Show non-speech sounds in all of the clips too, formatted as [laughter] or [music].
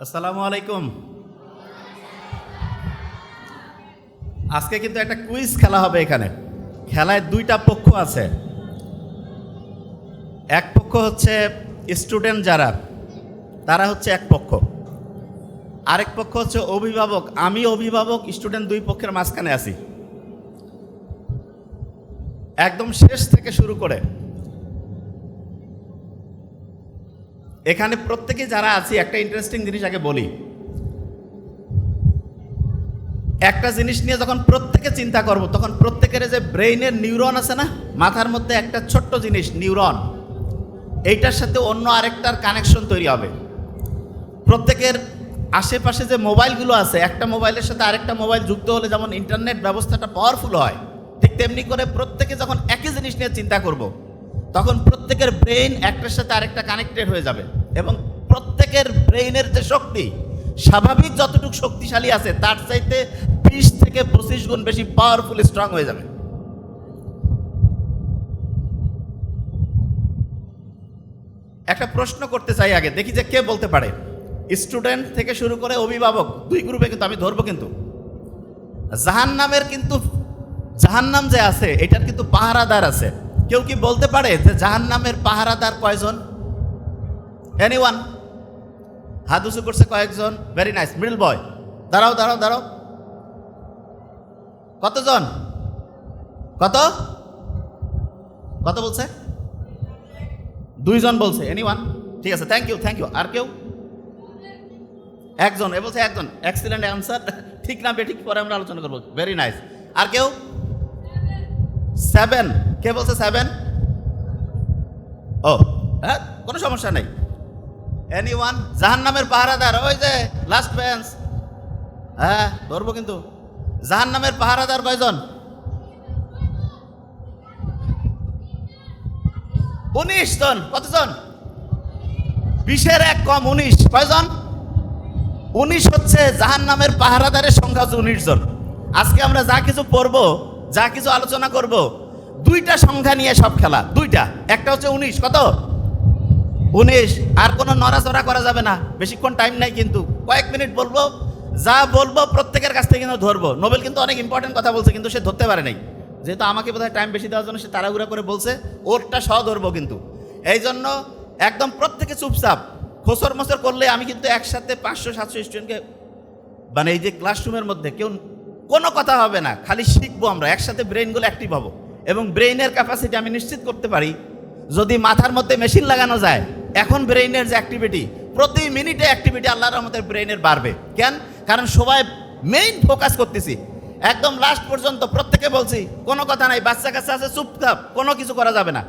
আসসালামু আলাইকুম। আজকে কিন্তু একটা কুইজ খেলা হবে এখানে। খেলায় দুইটা পক্ষ আছে। এক পক্ষ হচ্ছে স্টুডেন্ট যারা, তারা হচ্ছে এক পক্ষ। আরেক পক্ষ হচ্ছে অভিভাবক। আমি অভিভাবক, স্টুডেন্ট দুই পক্ষের মাঝখানে আছি। একদম শেষ থেকে শুরু করে। এখানে প্রত্যেকে যারা আছি, একটা ইন্টারেস্টিং জিনিস আগে বলি। একটা জিনিস নিয়ে যখন প্রত্যেকে চিন্তা করব, তখন প্রত্যেকের যে ব্রেইনের নিউরন আছে না, মাথার মধ্যে একটা ছোট্ট জিনিস, নিউরন। এইটার সাথে অন্য আরেকটার কানেকশন তৈরি হবে। প্রত্যেকের আশেপাশে যে মোবাইলগুলো আছে, একটা মোবাইলের সাথে আরেকটা মোবাইল যুক্ত হলে যেমন ইন্টারনেট ব্যবস্থাটা পাওয়ারফুল হয়, ঠিক তেমনি করে প্রত্যেকে যখন একই জিনিস নিয়ে চিন্তা করব তখন প্রত্যেকের ব্রেইন একটার সাথে আরেকটা কানেক্টেড হয়ে যাবে। এবং প্রত্যেকের ব্রেইনের যে শক্তি, স্বাভাবিক যতটুকু শক্তিশালী আছে, তার চাইতে বিশ থেকে পঁচিশ গুণ বেশি পাওয়ারফুল স্ট্রং হয়ে যাবে। একটা প্রশ্ন করতে চাই আগে, দেখি যে কে বলতে পারে। স্টুডেন্ট থেকে শুরু করে অভিভাবক, দুই গ্রুপে কিন্তু আমি ধরবো কিন্তু। জাহান নামের কিন্তু, জাহান্নাম যে আছে, এটার কিন্তু পাহারাদার আছে। কেউ কি বলতে পারে যে জাহান্নামের পাহারাদার কয়জন? এনিওয়ান হাত উঁচু করছে কয়েকজন। ভেরি নাইস মিডল বয় দাঁড়াও দাঁড়াও দাঁড়াও। কতজন? কত? কত বলছে? দুইজন বলছে। এনিওয়ান ঠিক আছে থ্যাংক ইউ থ্যাংক ইউ আর কেউ? একজন, এ বলছে একজন। এক্সিলেন্ট অ্যান্সার ঠিক না ঠিক পরে আমরা আলোচনা করব। ভেরি নাইস আর কেউ? সেভেন কে বলছে সেভেন ও হ্যাঁ কোনো সমস্যা নেই। এনি ওয়ান জাহান নামের পাহারাদার, ওই যে লাস্ট বেঞ্চ হ্যাঁ ধরবো কিন্তু। জাহান নামের পাহারাদার কয়জন? উনিশ জন, কতজন? বিশের এক কম উনিশ, কয়জন? উনিশ হচ্ছে জাহান নামের পাহারাদারের সংখ্যা হচ্ছে উনিশ জন। আজকে আমরা যা কিছু পড়ব, যা কিছু আলোচনা করব দুইটা সংখ্যা নিয়ে সব খেলা, দুইটা। একটা হচ্ছে উনিশ, কত? উনিশ। আর কোনো নড়াচড়া করা যাবে না। বেশিক্ষণ টাইম নাই কিন্তু। কয়েক মিনিট বলব, যা বলব প্রত্যেকের কাছ থেকে কিন্তু ধরবো। নোবেল কিন্তু অনেক ইম্পর্টেন্ট কথা বলছে, কিন্তু সে ধরতে পারে নাই। যেহেতু আমাকে বোধহয় টাইম বেশি দেওয়ার জন্য সে তাড়াহুড়া করে বলছে, ওরটা সহ ধরবো কিন্তু। এই জন্য একদম প্রত্যেকে চুপচাপ, খোসর মোসর করলে আমি কিন্তু একসাথে পাঁচশো, সাতশো স্টুডেন্টকে মানে এই যে ক্লাসরুমের মধ্যে কেউ কোনো কথা হবে না, খালি শিখব আমরা, একসাথে ব্রেনগুলো অ্যাক্টিভ হব। এবং ব্রেইনের ক্যাপাসিটি আমি নিশ্চিত করতে পারি, যদি মাথার মধ্যে মেশিন লাগানো যায়, এখন ব্রেইনের যে অ্যাক্টিভিটি প্রতি মিনিটে অ্যাক্টিভিটি আল্লাহর আমাদের ব্রেইনের বাড়বে। কেন? কারণ সবাই মেইন ফোকাস করতেছি। একদম লাস্ট পর্যন্ত প্রত্যেকে বলছি, কোনো কথা নাই, বাচ্চা কাছে আছে, চুপচাপ, কোনো কিছু করা যাবে না।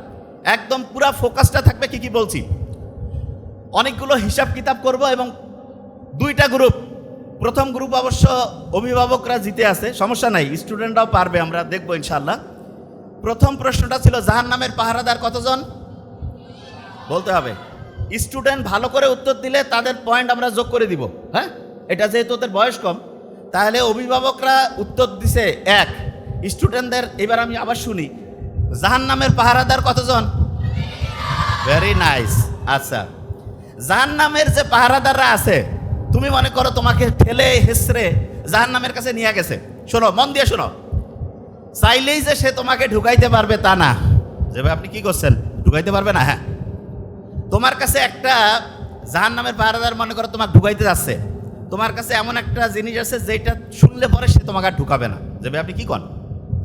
একদম পুরা ফোকাসটা থাকবে কি কি বলছি? অনেকগুলো হিসাব কিতাব করব এবং দুইটা গ্রুপ প্রথম গ্রুপ অবশ্য অভিভাবকরা জিতে আছে, সমস্যা নাই স্টুডেন্টরাও পারবে, আমরা দেখব ইনশাল্লাহ প্রথম প্রশ্নটা ছিল জাহান নামের পাহারাদার কতজন? বলতে হবে। স্টুডেন্ট ভালো করে উত্তর দিলে তাদের পয়েন্ট আমরা যোগ করে দিব। হ্যাঁ? এটা যেহেতু ওদের বয়স কম, তাহলে অভিভাবকরা উত্তর দিছে এক। স্টুডেন্টদের, এবার আমি আবার শুনি। জাহান নামের পাহারাদার কতজন? ভেরি নাইস আচ্ছা। জাহান নামের যে পাহারাদাররা আছে, তুমি মনে করো তোমাকে ঠেলে হেসরে জাহান নামের কাছে নিয়ে গেছে। শোনো, মন দিয়ে শোনো। চাইলেই যে সে তোমাকে ঢুকাইতে পারবে তা না। যে ভাই, আপনি কি করছেন? ঢুকাইতে পারবে না? হ্যাঁ। তোমার কাছে একটা জাহান নামের পাহারাদার মনে করো তোমাকে ঢুকাইতে যাচ্ছে। তোমার কাছে এমন একটা জিনিস আছে যেটা শুনলে পরে সে তোমাকে আর ঢুকাবে না। যে ভাই, আপনি কি কন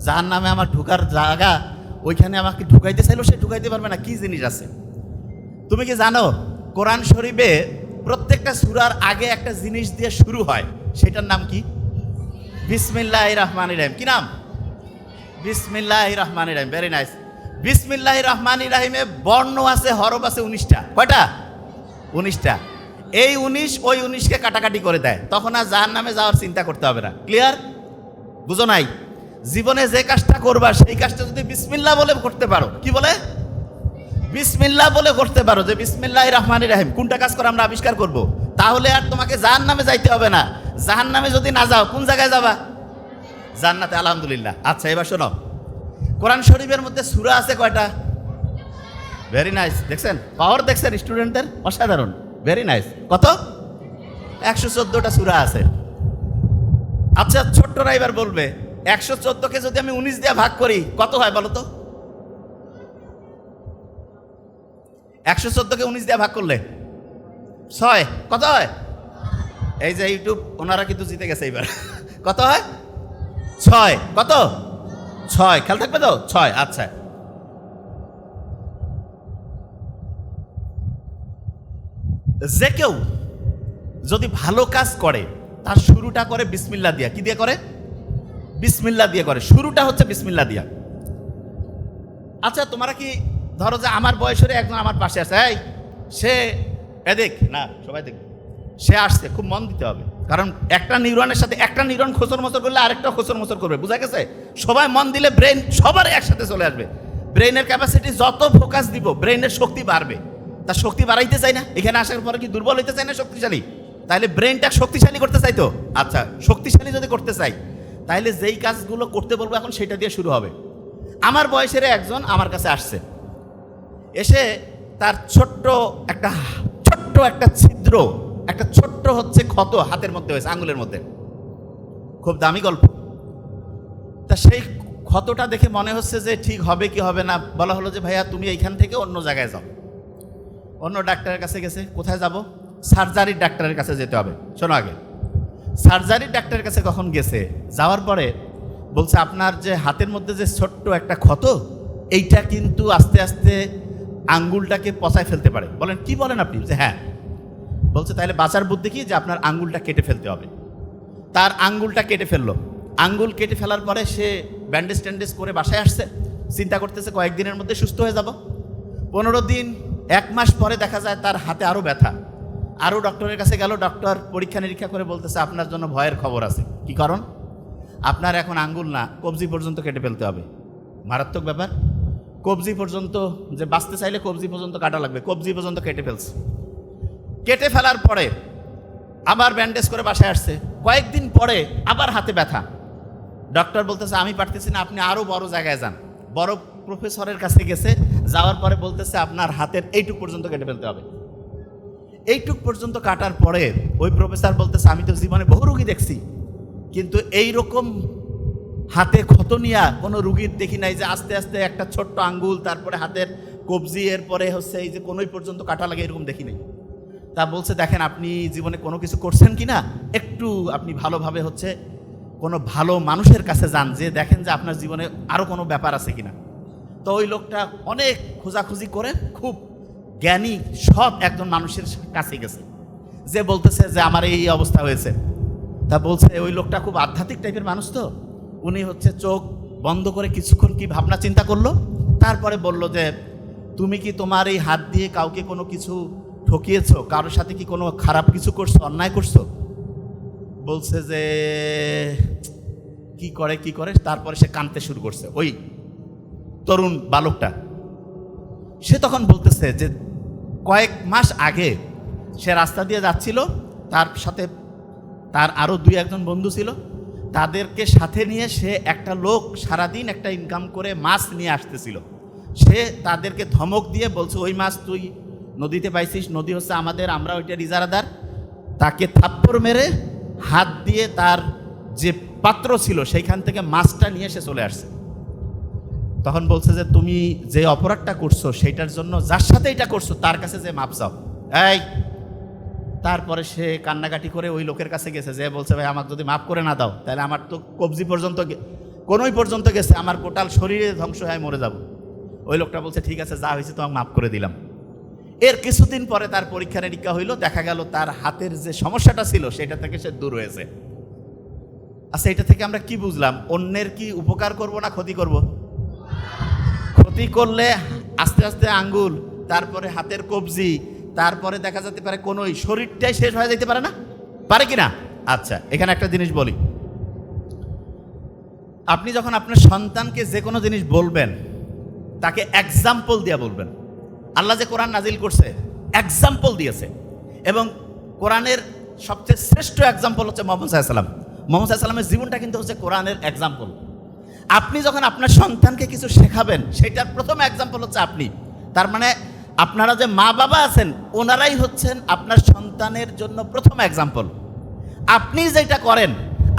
জাহান নামে আমার ঢুকার জায়গা ওইখানে আমাকে ঢুকাইতে চাইলেও সে ঢুকাইতে পারবে না। কি জিনিস আছে? তুমি কি জানো, কোরআন শরীফে প্রত্যেকটা সুরার আগে একটা জিনিস দিয়ে শুরু হয়। সেটার নাম কি? বিসমিল্লাহ রহমান রাহিম। কি নাম? বিসমিল্লাহ রহমান রাহিম ভেরি নাইস বিসমিল্লাহ রহমান রাহিমে বর্ণ আছে, হরফ আছে উনিশটা। কয়টা? উনিশটা। এই উনিশ ওই উনিশকে কাটাকাটি করে দেয়। তখন আর যার নামে যাওয়ার চিন্তা করতে হবে না। ক্লিয়ার বুঝো নাই? জীবনে যে কাজটা করবা, সেই কাজটা যদি বিসমিল্লাহ বলে করতে পারো, কি বলে? বিসমিল্লাহ বলে করতে পারো যে বিসমিল্লাহ রহমান রাহিম। কোনটা কাজ করে আমরা আবিষ্কার করব। তাহলে আর তোমাকে জাহান নামে যাইতে হবে না। জাহান নামে যদি না যাও, কোন জায়গায় যাবা? জান্নাতে, আলহামদুলিল্লাহ। আচ্ছা এবার শোনো। কোরআন শরীফের মধ্যে সুরা আছে কয়টা? ভেরি নাইস দেখছেন? পাওয়ার দেখছেন স্টুডেন্টদের অসাধারণ। ভেরি নাইস কত? একশো চোদ্দোটা সুরা আছে। আচ্ছা ছোট্টরা এবার বলবে, একশো চোদ্দোকে যদি আমি উনিশ দিয়ে ভাগ করি, কত হয় বলো তো? একশো চোদ্দোকে উনিশ দিয়ে ভাগ করলে ছয়। কত হয়? এই যে ইউটিউব ওনারা কিন্তু জিতে গেছে এবার। [laughs] কত হয়? ছয়। কত? ছয়। খেয়াল থাকবে তো? ছয়। আচ্ছা। যে কেউ যদি ভালো কাজ করে, তার শুরুটা করে বিসমিল্লা দিয়া। কি দিয়ে করে? বিসমিল্লা দিয়ে করে। শুরুটা হচ্ছে বিসমিল্লা দিয়া। আচ্ছা তোমরা কি ধরো যে আমার বয়সের একজন আমার পাশে আছে। এই, সে, এদিক, না, সবাই দেখ। সে আসছে, খুব মন দিতে হবে। কারণ একটা নিউরনের সাথে একটা নিউরন খোসর মোচর করলে আরেকটা খোসর মোচর করবে, বুঝা গেছে? সবাই মন দিলে ব্রেন সবার একসাথে চলে আসবে। ব্রেনের ক্যাপাসিটি যত ফোকাস দিব ব্রেনের শক্তি বাড়বে। তার শক্তি বাড়াইতে চাই না? এখানে আসার পরে কি দুর্বল হইতে চাই না শক্তিশালী? তাহলে ব্রেনটা শক্তিশালী করতে চাই তো আচ্ছা শক্তিশালী যদি করতে চাই, তাহলে যেই কাজগুলো করতে বলব এখন সেটা দিয়ে শুরু হবে। আমার বয়সের একজন আমার কাছে আসছে। এসে তার ছোট্ট একটা ছোট্ট একটা ছিদ্র একটা ছোট্ট হচ্ছে ক্ষত হাতের মধ্যে হয়েছে আঙুলের মধ্যে। খুব দামি গল্প। তা সেই ক্ষতটা দেখে মনে হচ্ছে যে ঠিক হবে কি হবে না, বলা হলো যে, ভাইয়া, তুমি এইখান থেকে অন্য জায়গায় যাও। অন্য ডাক্তারের কাছে গেছে, কোথায় যাব? সার্জারির ডাক্তারের কাছে যেতে হবে। শোনো আগে। সার্জারির ডাক্তারের কাছে কখন গেছে? যাওয়ার পরে বলছে, আপনার যে হাতের মধ্যে যে ছোট্ট একটা ক্ষত, এইটা কিন্তু আস্তে আস্তে আঙ্গুলটাকে পচায় ফেলতে পারে। বলেন, কি বলেন আপনি? যে হ্যাঁ বলছে, তাহলে বাঁচার বুদ্ধি কি? যে আপনার আঙ্গুলটা কেটে ফেলতে হবে। তার আঙ্গুলটা কেটে ফেলল। আঙ্গুল কেটে ফেলার পরে সে ব্যান্ডেজ ট্যান্ডেজ করে বাসায় আসছে। চিন্তা করতেছে, কয়েকদিনের মধ্যে সুস্থ হয়ে যাব। পনেরো দিন, এক মাস পরে দেখা যায় তার হাতে আরও ব্যথা। আরও ডক্টরের কাছে গেল। ডক্টর পরীক্ষা নিরীক্ষা করে বলতেছে, আপনার জন্য ভয়ের খবর আছে। কি কারণ? আপনার এখন আঙ্গুল না, কবজি পর্যন্ত কেটে ফেলতে হবে। মারাত্মক ব্যাপার। কবজি পর্যন্ত, যে বাঁচতে চাইলে কবজি পর্যন্ত কাটা লাগবে। কবজি পর্যন্ত কেটে ফেলছে। কেটে ফেলার পরে আবার ব্যান্ডেজ করে বাসায় আসছে। কয়েকদিন পরে আবার হাতে ব্যথা। ডক্টর বলতেছে, আমি পারতেছি না, আপনি আরও বড় জায়গায় যান। বড় প্রফেসরের কাছে গেছে, যাওয়ার পরে বলতেছে, আপনার হাতের এইটুক পর্যন্ত কেটে ফেলতে হবে। এইটুক পর্যন্ত কাটার পরে ওই প্রফেসর বলতেছে, আমি তো জীবনে বহু রুগী দেখছি, কিন্তু এই রকম হাতে ক্ষত নিয়া কোনো রুগীর দেখি নাই যে আস্তে আস্তে একটা ছোট্ট আঙ্গুল, তারপরে হাতের কবজি, এরপরে হচ্ছে এই যে কোনোই পর্যন্ত কাটা লাগে এরকম দেখি নাই। তা বলছে, দেখেন, আপনি জীবনে কোনো কিছু করছেন কি না একটু আপনি ভালোভাবে হচ্ছে কোনো ভালো মানুষের কাছে যান, যে দেখেন যে আপনার জীবনে আরও কোনো ব্যাপার আছে কিনা। তো ওই লোকটা অনেক খোঁজাখুঁজি করে, খুব জ্ঞানী, সৎ একজন মানুষের কাছে গেছে। যে বলতেছে যে, আমার এই অবস্থা হয়েছে। তা বলছে, ওই লোকটা খুব আধ্যাত্মিক টাইপের মানুষ তো। উনি হচ্ছে চোখ বন্ধ করে কিছুক্ষণ কি ভাবনা চিন্তা করল? তারপরে বলল যে, তুমি কি তোমার এই হাত দিয়ে কাউকে কোনো কিছু ঠকিয়েছো? কারোর সাথে কি কোনো খারাপ কিছু করছ, অন্যায় করছ? বলছে যে, কি করে কি করে? তারপরে সে কানতে শুরু করছে। ওই তরুণ বালকটা। সে তখন বলতেছে যে, কয়েক মাস আগে সে রাস্তা দিয়ে যাচ্ছিল, তার সাথে তার আরও দুই একজন বন্ধু ছিল। তাদেরকে সাথে নিয়ে সে একটা লোক সারাদিন একটা ইনকাম করে মাছ নিয়ে আসতেছিল। সে তাদেরকে ধমক দিয়ে বলছে, ওই মাছ তুই নদীতে পাইছিস, নদী হচ্ছে আমাদের, আমরা ওইটা রিজারাদার। তাকে থাপ্পড় মেরে হাত দিয়ে তার যে পাত্র ছিল, সেইখান থেকে মাছটা নিয়ে সে চলে আসছে। তখন বলছে যে, তুমি যে অপরাধটা করছ, সেইটার জন্য যার সাথে এটা করছ, তার কাছে যে মাপ চাও। এই! তারপরে সে কান্নাকাটি করে ওই লোকের কাছে গেছে। যে বলছে, ভাই, আমাকে যদি মাফ করে না দাও, তাহলে আমার তো কবজি পর্যন্ত কোনোই পর্যন্ত গেছে, আমার টোটাল শরীরে ধ্বংস হয়ে মরে যাব। ওই লোকটা বলছে, ঠিক আছে, যা হয়েছে তোমাকে মাফ করে দিলাম। এর কিছুদিন পরে তার পরীক্ষা নিরীক্ষা হইল, দেখা গেল তার হাতের যে সমস্যাটা ছিল, সেটা থেকে সে দূর হয়েছে। আচ্ছা এটা থেকে আমরা কি বুঝলাম? অন্যের কি উপকার করব না ক্ষতি করব? ক্ষতি করলে আস্তে আস্তে আঙ্গুল, তারপরে হাতের কবজি, তারপরে দেখা যেতে পারে কোনো শরীরটাই শেষ হয়ে যেতে পারে না? পারে কি না? আচ্ছা এখানে একটা জিনিস বলি। আপনি যখন আপনার সন্তানকে যে কোনো জিনিস বলবেন, তাকে এক্সাম্পল দিয়ে বলবেন। আল্লাহ যে কোরআন নাজিল করছে এক্সাম্পল দিয়েছে। এবং কোরআনের সবচেয়ে শ্রেষ্ঠ এক্সাম্পল হচ্ছে মোহাম্মদ সাল্লাম মোহাম্মদ সাল্লামের জীবনটা কিন্তু হচ্ছে কোরআনের এক্সাম্পল আপনি যখন আপনার সন্তানকে কিছু শেখাবেন, সেটার প্রথম এক্সাম্পল হচ্ছে আপনি। তার মানে আপনারা যে মা বাবা আছেন, ওনারাই হচ্ছেন আপনার সন্তানের জন্য প্রথম এক্সাম্পল আপনি যেটা করেন,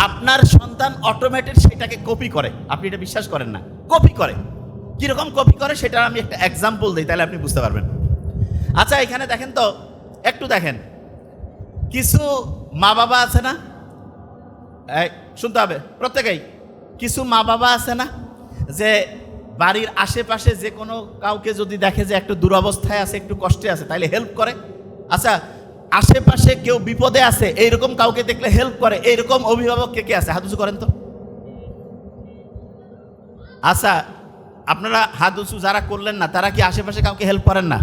আপনার সন্তান অটোমেটিক সেটাকে কপি করে। আপনি এটা বিশ্বাস করেন না কপি করে। কীরকম কপি করে সেটা আমি একটা এক্সাম্পল দিই, তাহলে আপনি বুঝতে পারবেন। আচ্ছা এখানে দেখেন তো, একটু দেখেন। কিছু মা বাবা আছে না? শুনতে হবে, প্রত্যেকেই। কিছু মা বাবা আছে না? যে বাড়ির আশেপাশে যে কোনো কাউকে যদি দেখে যে একটু দুরবস্থায় আছে, একটু কষ্টে আছে, তাইলে হেল্প করে। আচ্ছা আশেপাশে কেউ বিপদে আছে, এইরকম কাউকে দেখলে হেল্প করে, এইরকম অভিভাবক কে কে আছে? হাত করেন তো। আচ্ছা আপনারা হাত উঁচু যারা করলেন না, তারা কি আশেপাশে কাউকে হেল্প করেন না?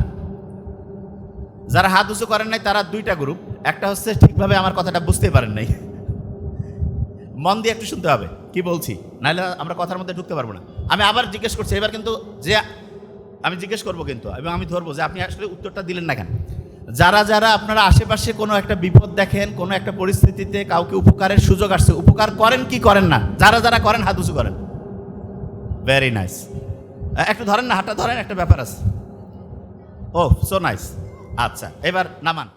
যারা হাত উঁচু করেন নাই, তারা দুইটা গ্রুপ একটা হচ্ছে ঠিকভাবে আমার কথাটা বুঝতে পারেন নাই। মন দিয়ে একটু শুনতে হবে, কি বলছি? নাহলে আমরা কথার মধ্যে ঢুকতে পারব না। আমি আবার জিজ্ঞেস করছি, এবার কিন্তু যে আমি জিজ্ঞেস করব কিন্তু, এবং আমি ধরবো যে আপনি আসলে উত্তরটা দিলেন না কেন? যারা যারা আপনারা আশেপাশে কোনো একটা বিপদ দেখেন, কোনো একটা পরিস্থিতিতে কাউকে উপকারের সুযোগ আসছে, উপকার করেন কি করেন না? যারা যারা করেন, হাত উঁচু করেন। ভেরি নাইস একটু ধরেন না হাতটা ধরেন একটা ব্যাপার আছে। ও সো নাইস আচ্ছা এবার নামান।